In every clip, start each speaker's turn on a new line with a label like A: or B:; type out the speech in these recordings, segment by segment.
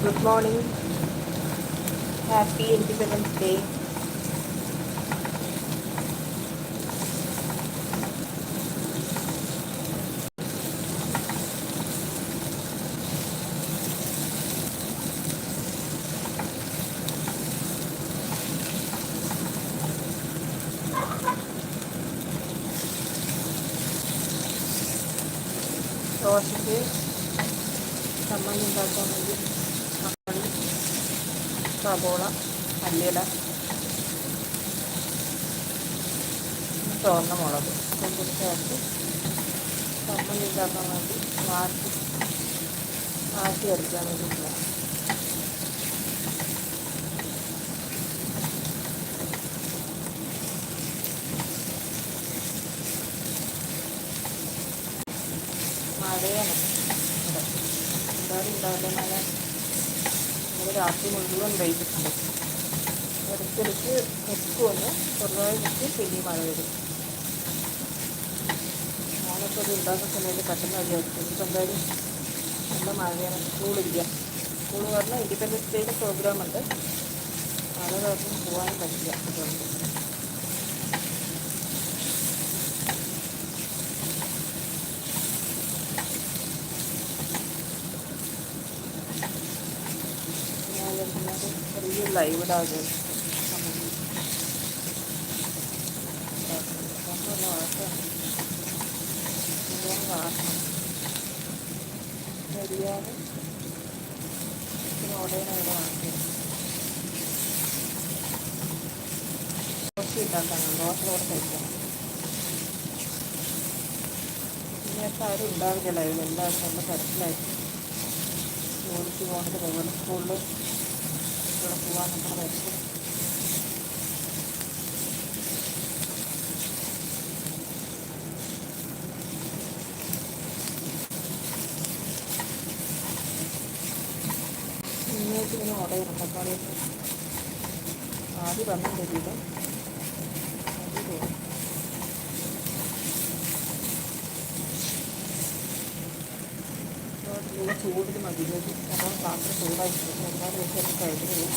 A: Good morning. Happy Independence Day. sausages sama yung gagawin സവോള മല്ലിയില ചുവന്ന മുളക് ഇതൊക്കെ ചേർത്ത് ചമ്മന്തി ഉണ്ടാക്കാൻ വേണ്ടി വാട്ടി വാട്ടി അടിക്കാൻ വേണ്ടിയിട്ടുള്ള മഴയാണ് എന്തായാലും ഉണ്ടാവില്ല മഴ നമ്മൾ രാത്രി മുഴുവൻ പെയ്തിട്ടുണ്ട് ഇടയ്ക്കിടയ്ക്ക് മുക്കുമൊന്ന് ചെറുതായി മുക്കി പിന്നെ മഴ വരും ഞാനൊക്കെ അത് ഉണ്ടാക്കുന്ന സമയത്ത് പെട്ടെന്ന് വിചാരിച്ചു ഇപ്പം എന്തായാലും നല്ല മഴയാണ്. സ്കൂളില്ല സ്കൂൾ പറഞ്ഞാൽ ഇൻഡിപെൻഡൻസ് ഡേയുടെ പ്രോഗ്രാം ഉണ്ട്. മഴ കാരണം പോകാനും പറ്റില്ല. അതുകൊണ്ട് ഞാൻ വിചാരിക്കുന്നത് ഉണ്ടാവില്ല. നല്ല തിരക്കിലായിരിക്കും ജോലിക്ക് പോകേണ്ടത് സ്കൂളിൽ 그렇고 와서 받아야지. 이거 지금 어디에 갖다 꺼내지? 아, 어디 맞는데, 이거? ചൂടിൽ മതി അപ്പോൾ പാത്രം ചൂടായിരിക്കും ഒരുപാട് ദിവസം കഴിഞ്ഞു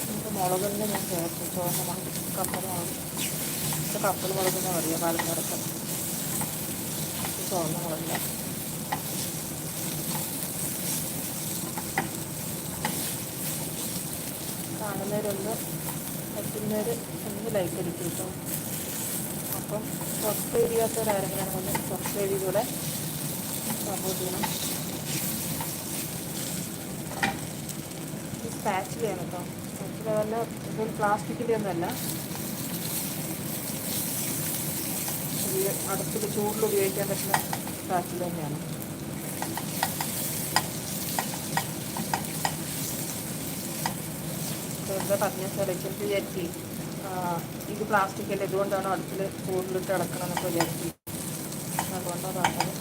A: നമുക്ക് മുളകെന്നെ ഞാൻ ചേർത്തു ചുവന്ന മുളക് കപ്പൽ മുളക് കപ്പൽ മുളകെന്ന് പറയുക പാലക്കാടൊക്കെ ചോറിന്റെ മുളകില്ല കാണുന്നവരൊന്ന് പറ്റുന്നവർ ഒന്ന് ലൈക്ക് അടിക്കും കേട്ടോ. അപ്പം സബ്സ്ക്രൈബ് ചെയ്യാത്തവരാരെങ്കിലും ഒന്ന് സബ്സ്ക്രൈബ് ചെയ്തൂടെ സപ്പോർട്ട് ചെയ്യണം. സ്പാച്ചിലാണ് കേട്ടോ സ്പാച്ചില വല്ല ഇതൊരു പ്ലാസ്റ്റിക്കിന്റെ ഒന്നുമല്ല അടുപ്പിൽ ചൂടിൽ ഉപയോഗിക്കാൻ പറ്റുന്ന സ്പാച്ചില തന്നെയാണ്. പറഞ്ഞ? സെലക്ഷൻ വിചാരിച്ച് ഇത് പ്ലാസ്റ്റിക് അല്ലേ? ഇതുകൊണ്ടാണ് അടുപ്പിൽ ചൂടിലിട്ട് അടക്കണം എന്നൊക്കെ വിചാരിച്ചു അതുകൊണ്ടാണ് പറഞ്ഞത്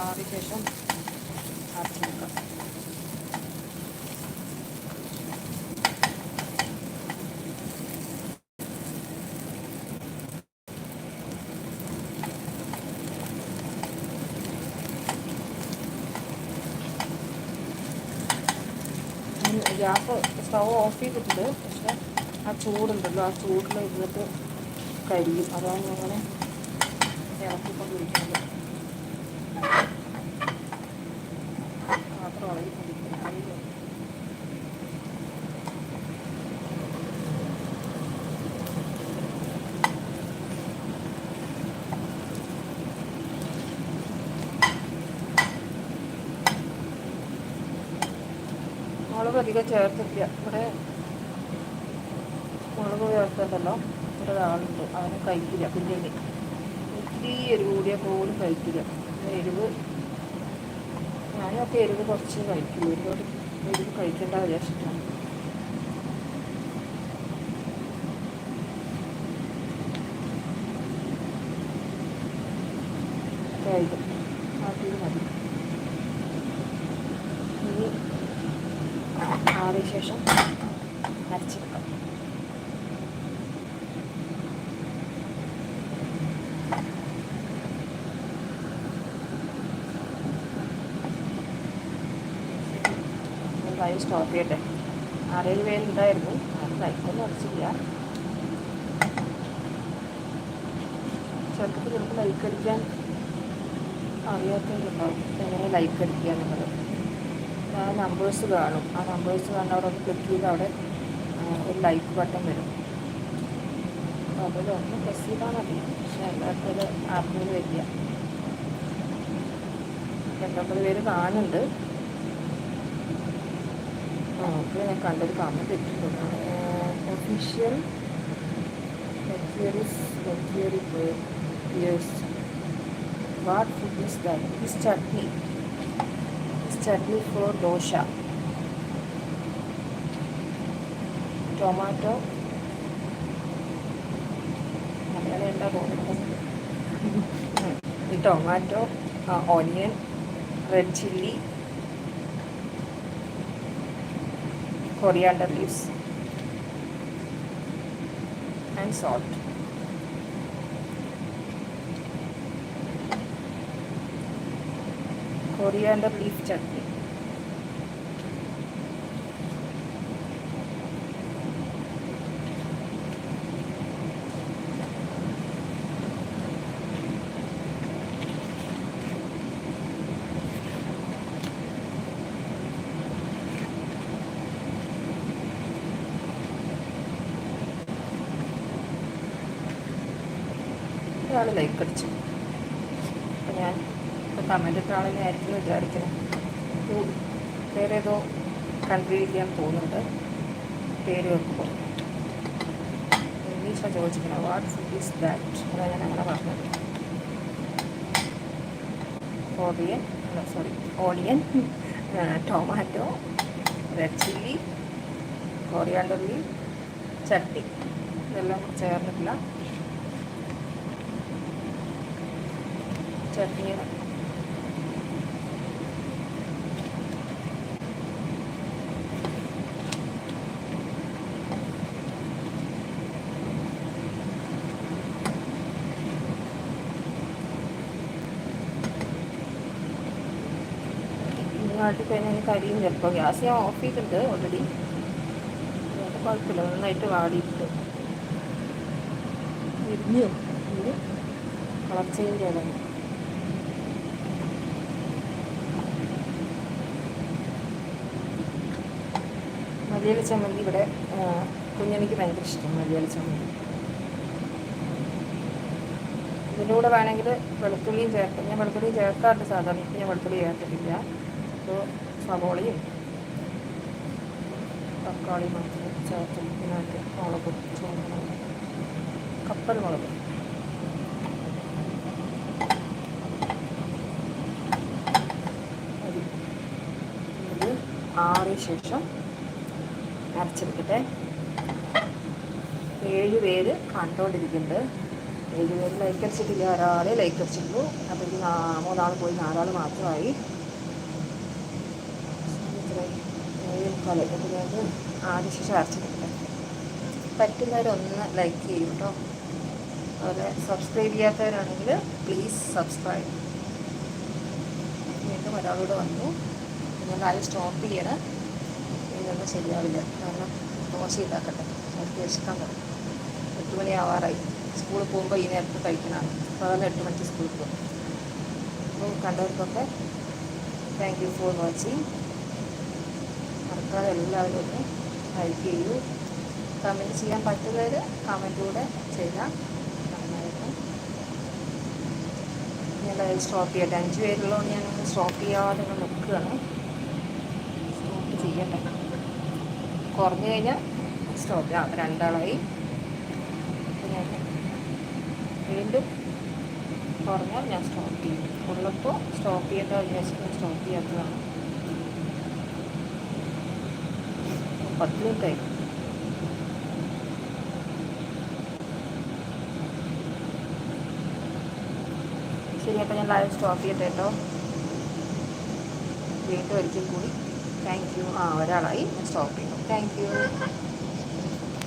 A: ആറിയ ശേഷം ഗ്യാസ് സ്റ്റവ് ഓഫ് ചെയ്തിട്ടുണ്ട്. പക്ഷെ ആ ചൂടുണ്ടല്ലോ ആ ചൂടിൽ ഇരുന്നിട്ട് കരിയും. അതാണ് അങ്ങനെ ഇറക്കിക്കൊണ്ടിരിക്കുന്നത് പാത്രം ഇളകിക്കൊണ്ടിരിക്കുന്നത് മുളക് അധികം ചേർത്തില്ല ഇവിടെ മുളക് ചേർത്തല്ലോ ഇവിടെ ആളുണ്ട് അവന് കഴിക്കില്ല. കുഞ്ഞിന് ഒത്തിരി എരിവ് കൂടിയാൽ പോലും കഴിക്കില്ല. എരിവ് ഞാനൊക്കെ എരിവ് കുറച്ച് കഴിക്കും. ഒരുപാട് എരിവ് കഴിക്കേണ്ട വിചാരിച്ചിട്ടാണ്. കഴിക്കും അത് മതി ആറിയ ശേഷം അരച്ചെടുക്കാം ലൈവ് സ്റ്റോപ്പ് ചെയ്യട്ടെ ആറേഴ് പേരുണ്ടായിരുന്നു അത് ലൈക്കൊന്നും അടിച്ചില്ല. ചെറുപ്പത്തിൽ ചിലപ്പോൾ ലൈക്ക് അടിക്കാൻ അറിയാത്തവരുണ്ടാവും എങ്ങനെ ലൈക്ക് അടിക്കുക എന്നുള്ളത്. ആ നമ്പേഴ്സ് കാണും. ആ നമ്പേഴ്സ് കാണുന്ന ഒന്ന് ക്ലിക്ക് ചെയ്ത് അവിടെ ഒരു ലൈക്ക് ബട്ടൺ വരും. അപ്പോൾ അതിലൊന്ന് പ്രസ് ചെയ്താൽ മതി. പക്ഷെ എല്ലാവർക്കും അത് ആർക്കും വരില്ല. രണ്ടൊമ്പത് പേര് കാണുന്നുണ്ട്. ഓക്കെ ഞാൻ കണ്ടത് കമന്റ് ഇട്ടിട്ടുണ്ട്. Official food is that is chutney chutney for dosa. Tomato. അങ്ങനെ എന്താ തോന്നുന്നത് tomato onion red chilli coriander leaves and salt. Coriander leaf chutney. ഒരാൾ ലൈക്ക് അടിച്ചു അപ്പം ഞാൻ കമന്റ് ഇട്ട ആളിനെ ആയിരിക്കും വിചാരിക്കുന്നത് ഒരു വേറെ ഏതോ കണ്ടിരിക്കാൻ തോന്നുന്നുണ്ട്. പേര് വെക്കുമ്പോൾ ഇംഗ്ലീഷാണ് ചോദിച്ചിരിക്കുന്നത് വാട്ട് ഫുഡ് ഈസ് ദാറ്റ് അതാണ് ഞാൻ അങ്ങനെ പറഞ്ഞത്. ഓറിയൻ അല്ല sorry onion tomato red chilli coriander ചട്ടി ഇതെല്ലാം ചേർന്നിട്ടില്ല. ചട്നി നാട്ടിൽ കഴിഞ്ഞാൽ എനിക്ക് കരിയും ചിലപ്പോൾ ഗ്യാസ് ഞാൻ ഓഫ് ചെയ്തിട്ടുണ്ട് ഓൾറെഡി അതുകൊണ്ട് കുഴപ്പമില്ല നന്നായിട്ട് വാടിയിട്ട്. ഇരിഞ്ഞു കളർ ചേഞ്ച് ചെയ്യണം മലയാള ചമ്മന്തി ഇവിടെ കുഞ്ഞണിക്ക് ഭയങ്കര ഇഷ്ടം മലയാള ചമ്മന്തി. ഇതിന്റെ കൂടെ വേണമെങ്കിൽ വെളുത്തുള്ളിയും ചേർക്കാം. ഞാൻ വെളുത്തുള്ളി ചേർക്കാറുണ്ട് സാധാരണ ഞാൻ വെളുത്തുള്ളി ചേർത്തിട്ടില്ല. സവോളയും തക്കാളി മാത്രം ചേർത്ത് ഇതിനകത്ത് മുളക് ചുവന്ന കപ്പൽ മുളക്. ഇത് ആറിയ ശേഷം അരച്ചെടുക്കട്ടെ. ഏഴ് പേര് കണ്ടുകൊണ്ടിരിക്കുന്നുണ്ട് ഏഴ് പേര് ലൈക്ക് അടിച്ചിട്ടില്ല ഒരാളെ ലൈക്ക് അടിച്ചിട്ടുള്ളൂ. അപ്പോൾ ഇത് മൂന്നാൾ പോയി നാലാൾ മാത്രമായി. ഞാൻ ആദ്യ ശേഷം അരച്ചെടുക്കട്ടെ പറ്റുന്നവരൊന്ന് ലൈക്ക് ചെയ്യും കേട്ടോ അതുപോലെ സബ്സ്ക്രൈബ് ചെയ്യാത്തവരാണെങ്കിൽ പ്ലീസ് സബ്സ്ക്രൈബ് വീണ്ടും ഒരാളോട് വന്നു. നിങ്ങളാരും സ്റ്റോപ്പ് ചെയ്യണം. ഇതൊന്നും ശരിയാവില്ല. കാരണം ദോശ ഇതാക്കട്ടെ. അവർക്ക് വിശക്കാൻ തുടങ്ങും. എട്ട് മണി ആവാറായി. സ്കൂളിൽ പോകുമ്പോൾ ഈ നേരത്തെ കഴിക്കണം. സാധാരണ എട്ട് മണിക്ക് സ്കൂളിൽ പോകും. അപ്പോൾ കണ്ടവർക്കൊക്കെ താങ്ക് യു ഫോർ വാച്ചിങ് മറക്കാതെ എല്ലാവരും ഒന്ന് ലൈക്ക് ചെയ്യൂ കമന്റ് ചെയ്യാൻ പറ്റുന്നവർ കമന്റിലൂടെ ചെയ്യാം ഞാൻ ലൈവ് സ്റ്റോപ്പ് ചെയ്യട്ടെ അഞ്ച് പേരുള്ളതുകൊണ്ട് ഞാനൊന്ന് സ്റ്റോപ്പ് ചെയ്യാതെ നിൽക്കുകയാണ്. സ്റ്റോപ്പ് ചെയ്യട്ടെ. കുറഞ്ഞു കഴിഞ്ഞാൽ സ്റ്റോപ്പ് ചെയ്യാം. രണ്ടാളായി. ഞാൻ വീണ്ടും കുറഞ്ഞാൽ ഞാൻ സ്റ്റോപ്പ് ചെയ്യും. ഉള്ളപ്പോൾ സ്റ്റോപ്പ് ചെയ്യേണ്ട വിചാരിച്ചിട്ട് സ്റ്റോപ്പ് ചെയ്യാത്തതാണ്. പത്ത് ശരി അപ്പോൾ ഞാൻ ലൈവ് സ്റ്റോപ്പ് ചെയ്യട്ടെ കേട്ടോ വീണ്ടും ഒരിക്കൽ കൂടി. താങ്ക് യു ആ ഒരാളായി. സ്റ്റോപ്പ് ചെയ്തു താങ്ക് യു